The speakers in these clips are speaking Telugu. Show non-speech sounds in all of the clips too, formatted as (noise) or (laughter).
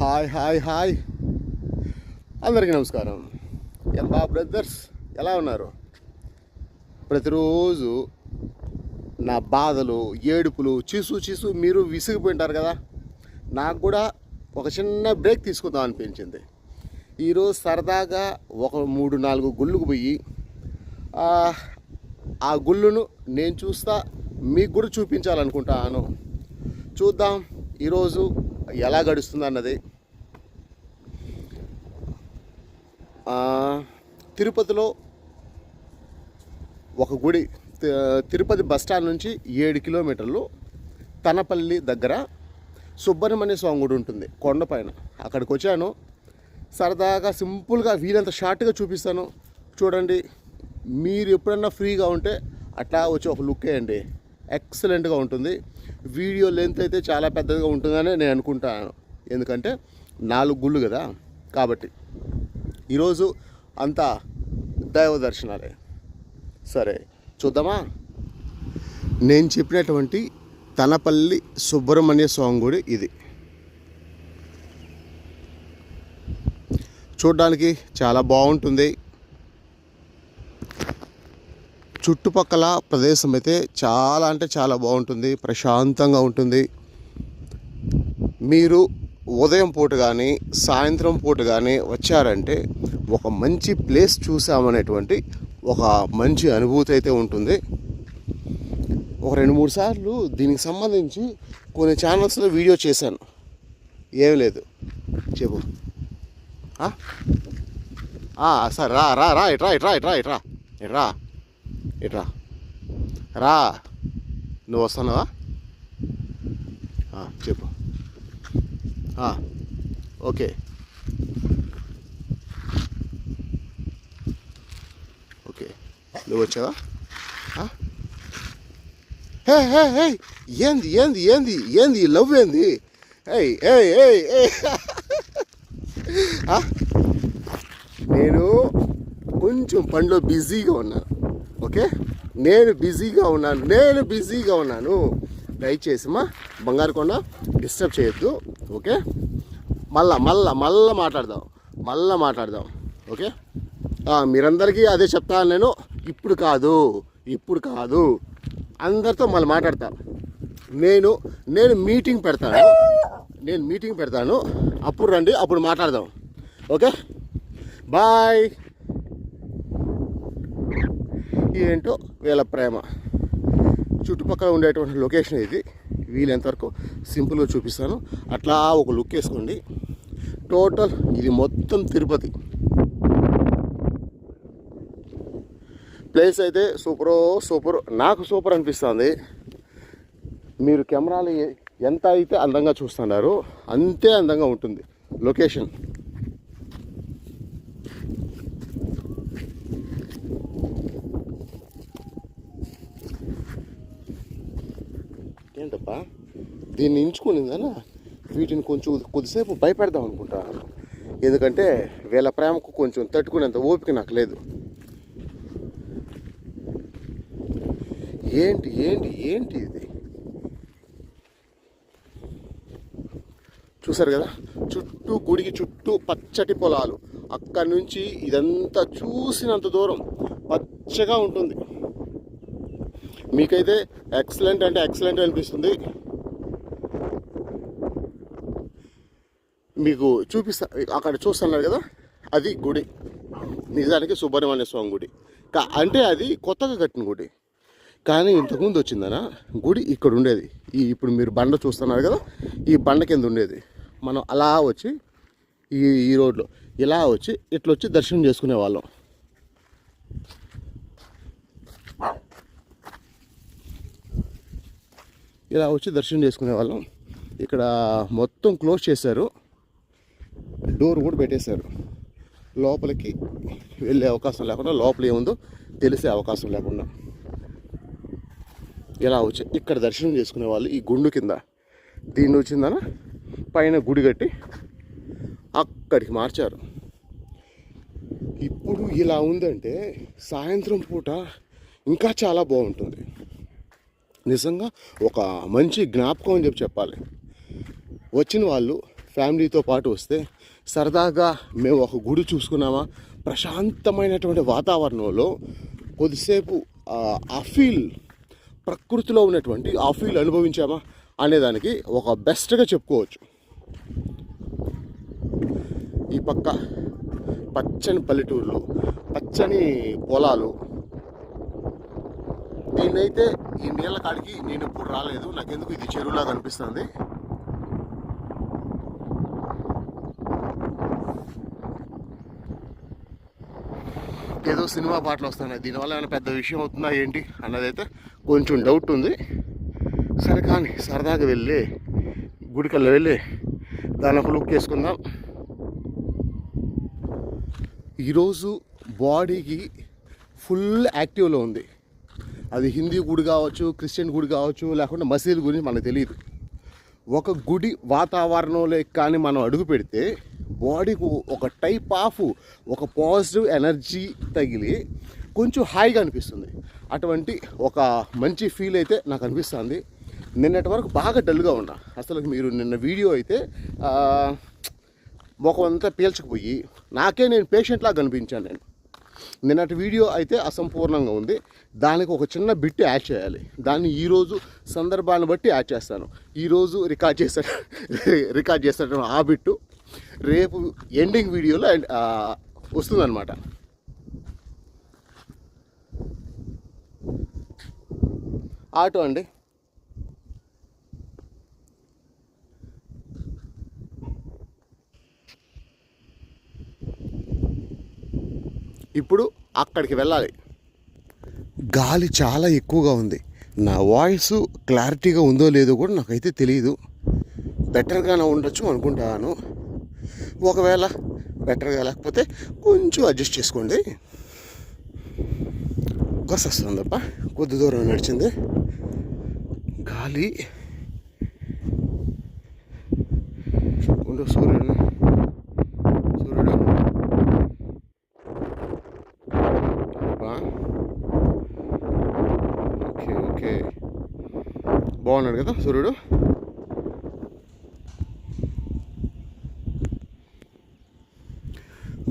Hi hi hi. అందరికీ నమస్కారం. ఎంబా బ్రదర్స్ ఎలా ఉన్నారు? ప్రతిరోజు నా బాధలు ఏడుపులు చీసు చీసు మీరు విసిగిపోయింటారు కదా? నాకు కూడా ఒక చిన్న బ్రేక్ తీసుకుందాం అనిపించింది. ఈరోజు సరదాగా ఒక మూడు నాలుగు గుళ్ళుకు పోయి ఆ, ఆ గుళ్ళును నేను చూస్తా మీకు కూడా చూపించాలనుకుంటాను. చూద్దాం ఈరోజు ఎలా గడుస్తుంది అన్నది ఆ, తిరుపతిలో ఒక గుడి తిరుపతి బస్ స్టాండ్ నుంచి ఏడు కిలోమీటర్లు తనపల్లి దగ్గర సుబ్రహ్మణ్య స్వామి గుడి ఉంటుంది కొండపైన అక్కడికి వచ్చాను. సరదాగా సింపుల్గా వీలంత షార్ట్గా చూపిస్తాను. చూడండి మీరు ఎప్పుడన్నా ఫ్రీగా ఉంటే అట్లా వచ్చి ఒక లుక్ వేయండి. ఎక్సలెంట్గా ఉంటుంది. వీడియో లెంత్ అయితే చాలా పెద్దగా ఉంటుందని నేను అనుకుంటాను. ఎందుకంటే నాలుగు గుళ్ళు కదా కాబట్టి. ఈరోజు అంతా దైవ దర్శనాలే. సరే చూద్దామా? నేను చెప్పినటువంటి తనపల్లి సుబ్రహ్మణ్య స్వామి గుడి ఇది. చూడడానికి చాలా బాగుంటుంది. చుట్టుపక్కల ప్రదేశం అయితే చాలా అంటే చాలా బాగుంటుంది ప్రశాంతంగా ఉంటుంది. మీరు ఉదయం పూట కానీ సాయంత్రం పూట కానీ వచ్చారంటే ఒక మంచి ప్లేస్ చూసామనేటువంటి ఒక మంచి అనుభూతి అయితే ఉంటుంది. ఒక రెండు మూడు సార్లు దీనికి సంబంధించి కొన్ని ఛానల్స్లో వీడియో చేశాను. ఏం లేదు. చెప్పు. సరే రా రా రా ఇట్రా ఇట్రా ఇట్రా ఇట్రా ఇట్రా ఇట్రా రా నువ్వు వస్తున్నావా? చెప్పు. ఓకే. ఓకే. నువ్వు వచ్చావా? హే హే హే ఏంది ఏంది ఏంది ఏంది లవ్ ఏంది? ఏయ్ ఏయ్ ఏయ్ ఏయ్. నేను కొంచెం పనిలో బిజీగా ఉన్నాను ఓకే? నేను బిజీగా ఉన్నాను. నేను బిజీగా ఉన్నాను. దయచేసి మా బంగారు కొండ డిస్టర్బ్ చేయొద్దు. ఓకే? మళ్ళా మళ్ళా మళ్ళా మాట్లాడదాం మళ్ళా మాట్లాడదాం ఓకే? మీరందరికీ అదే చెప్తాను నేను. ఇప్పుడు కాదు ఇప్పుడు కాదు. అందరితో మళ్ళీ మాట్లాడతా. నేను నేను మీటింగ్ పెడతాను. నేను మీటింగ్ పెడతాను. అప్పుడు రండి అప్పుడు మాట్లాడదాం. ఓకే? బాయ్. ఏంటో వీళ్ళ ప్రేమ. చుట్టుపక్కల ఉండేటువంటి లొకేషన్ ఇది. వీలెంతవరకు సింపుల్గా చూపిస్తాను. అట్లా ఒక లుక్ వేసుకోండి. టోటల్ ఇది మొత్తం తిరుపతి. ప్లేస్ అయితే సూపరో సూపర్ నాకు సూపర్ అనిపిస్తుంది. మీరు కెమెరాలు ఎంత అయితే అందంగా చూస్తున్నారు అంతే అందంగా ఉంటుంది. లొకేషన్. ఏంటప్పా దీన్ని ఎంచుకునిందనా? వీటిని కొంచెం కొద్దిసేపు భయపెడదాం అనుకుంటాను ఎందుకంటే వీళ్ళ ప్రేమకు కొంచెం తట్టుకునేంత ఓపిక నాకు లేదు. ఏంటి ఏంటి ఏంటి ఇది? చూసారు కదా? చుట్టూ గుడికి చుట్టూ పచ్చటి పొలాలు. అక్కడి నుంచి ఇదంతా చూసినంత దూరం పచ్చగా ఉంటుంది. మీకైతే ఎక్సలెంట్ అంటే ఎక్సలెంట్ అనిపిస్తుంది. మీకు చూపిస్తా అక్కడ చూస్తున్నారు కదా? అది గుడి. నిజానికి సుబ్రహ్మణ్య స్వామి గుడి. కా అంటే అది కొత్తగా కట్టిన గుడి. కానీ ఇంతకుముందు వచ్చిందనా? గుడి ఇక్కడ ఉండేది. ఈ ఇప్పుడు మీరు బండ చూస్తున్నారు కదా? ఈ బండ కింద ఉండేది. మనం అలా వచ్చి ఈ ఈ రోడ్లో ఇలా వచ్చి ఇట్లా వచ్చి దర్శనం చేసుకునే వాళ్ళం ఇలా వచ్చి దర్శనం చేసుకునే వాళ్ళం. ఇక్కడ మొత్తం క్లోజ్ చేశారు. డోర్ కూడా పెట్టేశారు. లోపలికి వెళ్ళే అవకాశం లేకుండా లోపల ఏముందో తెలిసే అవకాశం లేకుండా. ఇలా వచ్చి ఇక్కడ దర్శనం చేసుకునే వాళ్ళు ఈ గుండు కింద. దీన్ని వచ్చిందన పైన గుడి కట్టి అక్కడికి మార్చారు. ఇప్పుడు ఇలా ఉందంటే సాయంత్రం పూట ఇంకా చాలా బాగుంటుంది. నిజంగా ఒక మంచి జ్ఞాపకం అని చెప్పి చెప్పాలి. వచ్చిన వాళ్ళు ఫ్యామిలీతో పాటు వస్తే సరదాగా మేము ఒక గుడి చూసుకున్నామా? ప్రశాంతమైనటువంటి వాతావరణంలో కొద్దిసేపు ఆ, ఫీల్ ప్రకృతిలో ఉన్నటువంటి ఆ ఫీల్ అనుభవించామా? అనేదానికి ఒక బెస్ట్గా చెప్పుకోవచ్చు. ఈ పక్క పచ్చని పల్లెటూర్లు పచ్చని పొలాలు నేనైతే ఈ నీళ్ళ కాడికి నేను ఎప్పుడు రాలేదు. నాకెందుకు ఇది చెరువులాగా అనిపిస్తుంది ఏదో సినిమా పాటలు వస్తున్నాయి. దీనివల్ల ఏమైనా పెద్ద విషయం అవుతుందా ఏంటి అన్నదైతే కొంచెం డౌట్ ఉంది. సరే కానీ సరదాగా వెళ్ళి గుడికల్లా వెళ్ళి దాని ఒక లుక్ వేసుకుందాం ఈరోజు బాడీకి ఫుల్ యాక్టివ్లో ఉంది. అది హిందీ గుడి కావచ్చు క్రిస్టియన్ గుడి కావచ్చు లేకుంటే మసీదు గురించి మనకు తెలియదు ఒక గుడి వాతావరణంలో కానీ మనం అడుగు పెడితే బాడీకు ఒక టైప్ ఆఫ్ ఒక పాజిటివ్ ఎనర్జీ తగిలి కొంచెం హాయిగా అనిపిస్తుంది. అటువంటి ఒక మంచి ఫీల్ అయితే నాకు అనిపిస్తుంది. నిన్నటి వరకు బాగా డల్గా ఉన్నా. అసలు మీరు నిన్న వీడియో అయితే ముఖం అంతా పీల్చకపోయి నాకే నేను పేషెంట్ లాగా కనిపించాను నేను. నిన్నటి వీడియో అయితే అసంపూర్ణంగా ఉంది. దానికి ఒక చిన్న బిట్ యాడ్ చేయాలి. దాన్ని ఈరోజు సందర్భాన్ని బట్టి యాడ్ చేస్తాను. ఈరోజు రికార్డ్ చేస్తాను (laughs) రికార్డ్ చేస్తాను ఆ బిట్టు రేపు ఎండింగ్ వీడియోలో వస్తుందన్నమాట. ఆటో అండి. ఇప్పుడు అక్కడికి వెళ్ళాలి. గాలి చాలా ఎక్కువగా ఉంది. నా వాయిస్ క్లారిటీగా ఉందో లేదో కూడా నాకైతే తెలియదు బెటర్గానే ఉండొచ్చు అనుకుంటాను. ఒకవేళ బెటర్గా లేకపోతే కొంచెం అడ్జస్ట్ చేసుకోండి. గొర్స వస్తుందప్ప కొద్ది దూరం నడిచింది. గాలి. ఉండు సూర్యుడు అబ్బా. ఓకే ఓకే బాగున్నాడు కదా సూర్యుడు.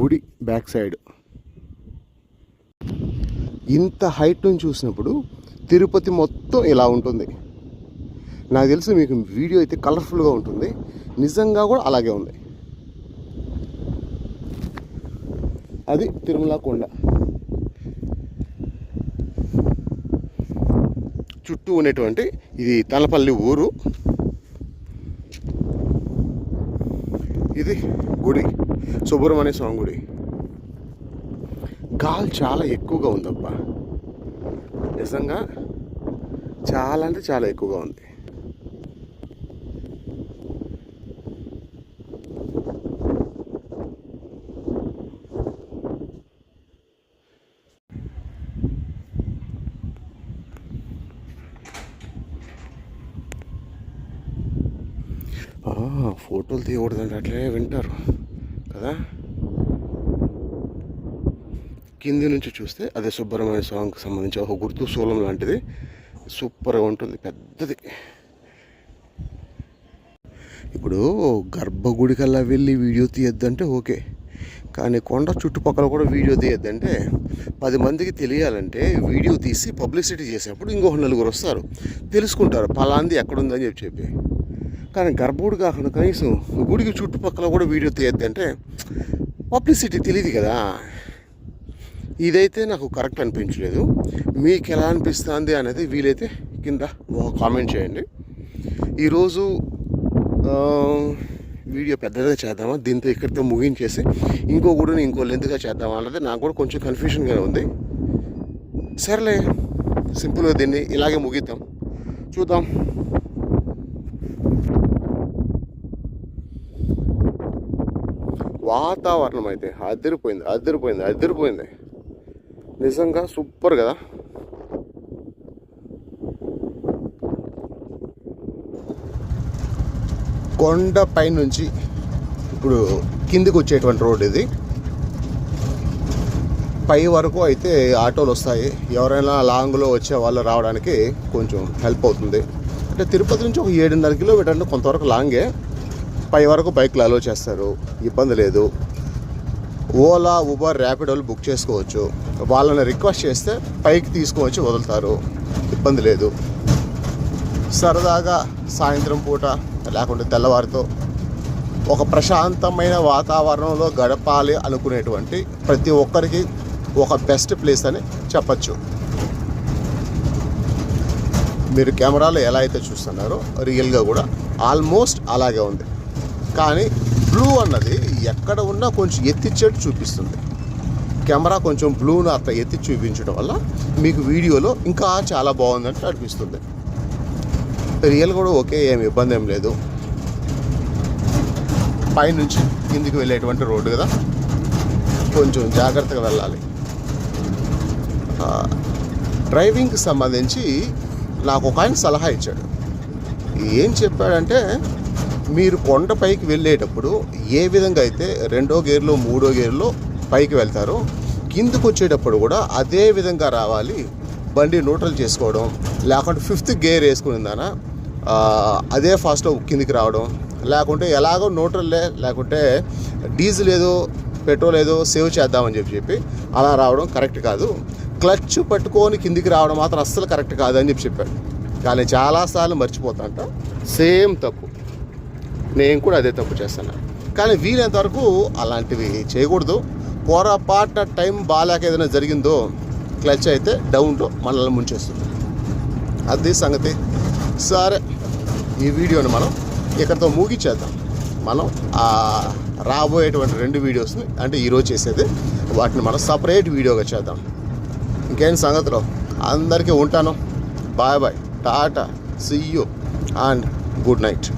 గుడి బ్యాక్ సైడ్. ఇంత హైట్ నుంచి చూసినప్పుడు తిరుపతి మొత్తం ఇలా ఉంటుంది. నాకు తెలిసి మీకు వీడియో అయితే కలర్ఫుల్గా ఉంటుంది. నిజంగా కూడా అలాగే ఉంది. అది తిరుమల కొండ. చుట్టూ ఉన్నటువంటి ఇది తలపల్లి ఊరు. ఇది గుడి సుబ్రహ్మణ్య స్వామి గుడి. గాలి చాలా ఎక్కువగా ఉందబ్బా. నిజంగా చాలా అంటే చాలా ఎక్కువగా ఉంది ఆ, ఫోటోలు తీయకూడదంటే అట్లే వింటారు కదా? కింది నుంచి చూస్తే అదే సుబ్రహ్మణ్య స్వామికి సంబంధించి ఒక గుర్తు శూలం లాంటిది సూపర్గా ఉంటుంది పెద్దది. ఇప్పుడు గర్భగుడికల్లా వెళ్ళి వీడియో తీయొద్దంటే ఓకే కానీ కొండ చుట్టుపక్కల కూడా వీడియో తీయొద్దంటే పది మందికి తెలియాలంటే వీడియో తీసి పబ్లిసిటీ చేసేప్పుడు ఇంకొక నలుగురు వస్తారు తెలుసుకుంటారు పలాంది ఎక్కడుందని చెప్పి చెప్పి. కానీ గర్భుడుగా కాకుండా కనీసం గుడికి చుట్టుపక్కల కూడా వీడియో తీయొద్దంటే పబ్లిసిటీ తెలియదు కదా. ఇదైతే నాకు కరెక్ట్ అనిపించలేదు. మీకు ఎలా అనిపిస్తుంది అనేది వీలైతే కింద ఒక కామెంట్ చేయండి. ఈరోజు వీడియో పెద్దగా చేద్దామా? దీంతో ఇక్కడితో ముగించేసి ఇంకో గుడిని ఇంకో లెంత్గా చేద్దామా అన్నది నాకు కూడా కొంచెం కన్ఫ్యూషన్గా ఉంది. సర్లే సింపుల్గా దీన్ని ఇలాగే ముగిద్దాం. చూద్దాం. వాతావరణం అయితే అదిరిపోయింది అదిరిపోయింది అదిరిపోయింది. నిజంగా సూపర్ కదా? కొండ పైనుంచి ఇప్పుడు కిందికి వచ్చేటువంటి రోడ్ ఇది. పై వరకు అయితే ఆటోలు వస్తాయి. ఎవరైనా లాంగ్లో వచ్చే వాళ్ళు రావడానికి కొంచెం హెల్ప్ అవుతుంది. అంటే తిరుపతి నుంచి ఒక ఏడున్నర కిలోమీటర్ అంటే కొంతవరకు లాంగే. పై వరకు బైక్లు అలో చేస్తారు. ఇబ్బంది లేదు. ఓలా ఉబర్ ర్యాపిడోలు బుక్ చేసుకోవచ్చు. వాళ్ళని రిక్వెస్ట్ చేస్తే పైకి తీసుకువచ్చి వదులుతారు. ఇబ్బంది లేదు. సరదాగా సాయంత్రం పూట లేకుంటే తెల్లవారితో ఒక ప్రశాంతమైన వాతావరణంలో గడపాలి అనుకునేటువంటి ప్రతి ఒక్కరికి ఒక బెస్ట్ ప్లేస్ అని చెప్పచ్చు. మీరు కెమెరాలో ఎలా అయితే చూస్తున్నారో రియల్గా కూడా ఆల్మోస్ట్ అలాగే ఉంది. కానీ బ్లూ అన్నది ఎక్కడ ఉన్నా కొంచెం ఎత్తిచ్చేట్టు చూపిస్తుంది. కెమెరా కొంచెం బ్లూను అట్లా ఎత్తి చూపించడం వల్ల మీకు వీడియోలో ఇంకా చాలా బాగుందంటే అనిపిస్తుంది. రియల్ కూడా ఓకే ఏమి ఇబ్బంది ఏం లేదు. పైనుంచి కిందికి వెళ్ళేటువంటి రోడ్డు కదా. కొంచెం జాగ్రత్తగా వెళ్ళాలి. డ్రైవింగ్కి సంబంధించి నాకు ఒక ఆయన సలహా ఇచ్చాడు. ఏం చెప్పాడంటే మీరు కొండపైకి వెళ్ళేటప్పుడు ఏ విధంగా అయితే రెండో గేర్లో మూడో గేర్లో పైకి వెళ్తారో కిందకు వచ్చేటప్పుడు కూడా అదే విధంగా రావాలి. బండి న్యూట్రల్ చేసుకోవడం లేకుంటే ఫిఫ్త్ గేర్ వేసుకునిందానా అదే ఫాస్ట్లో కిందికి రావడం లేకుంటే ఎలాగో న్యూట్రల్లే లేకుంటే డీజిల్ ఏదో పెట్రోల్ ఏదో సేవ్ చేద్దామని చెప్పి చెప్పి అలా రావడం కరెక్ట్ కాదు. క్లచ్ పట్టుకొని కిందికి రావడం మాత్రం అస్సలు కరెక్ట్ కాదు అని చెప్పి చెప్పాడు. కానీ చాలాసార్లు మర్చిపోతాంట సేమ్ తప్పు. నేను కూడా అదే తప్పు చేస్తాను. కానీ వీలైనంత వరకు అలాంటివి చేయకూడదు. పొరపాటున టైం బాగాలేక ఏదైనా జరిగిందో క్లచ్ అయితే డౌన్లో మనల్ని ముంచేస్తుంది. అది సంగతి. సరే ఈ వీడియోని మనం ఇక్కడితో ముగించేద్దాం. మనం ఆ రాబోయేటువంటి రెండు వీడియోస్ని అంటే ఈరోజు చేసేది వాటిని మనం సపరేట్ వీడియోగా చేద్దాం. ఇంకేం సంగతిలో? అందరికీ ఉంటాను. Bye bye. Tata. See you and good night.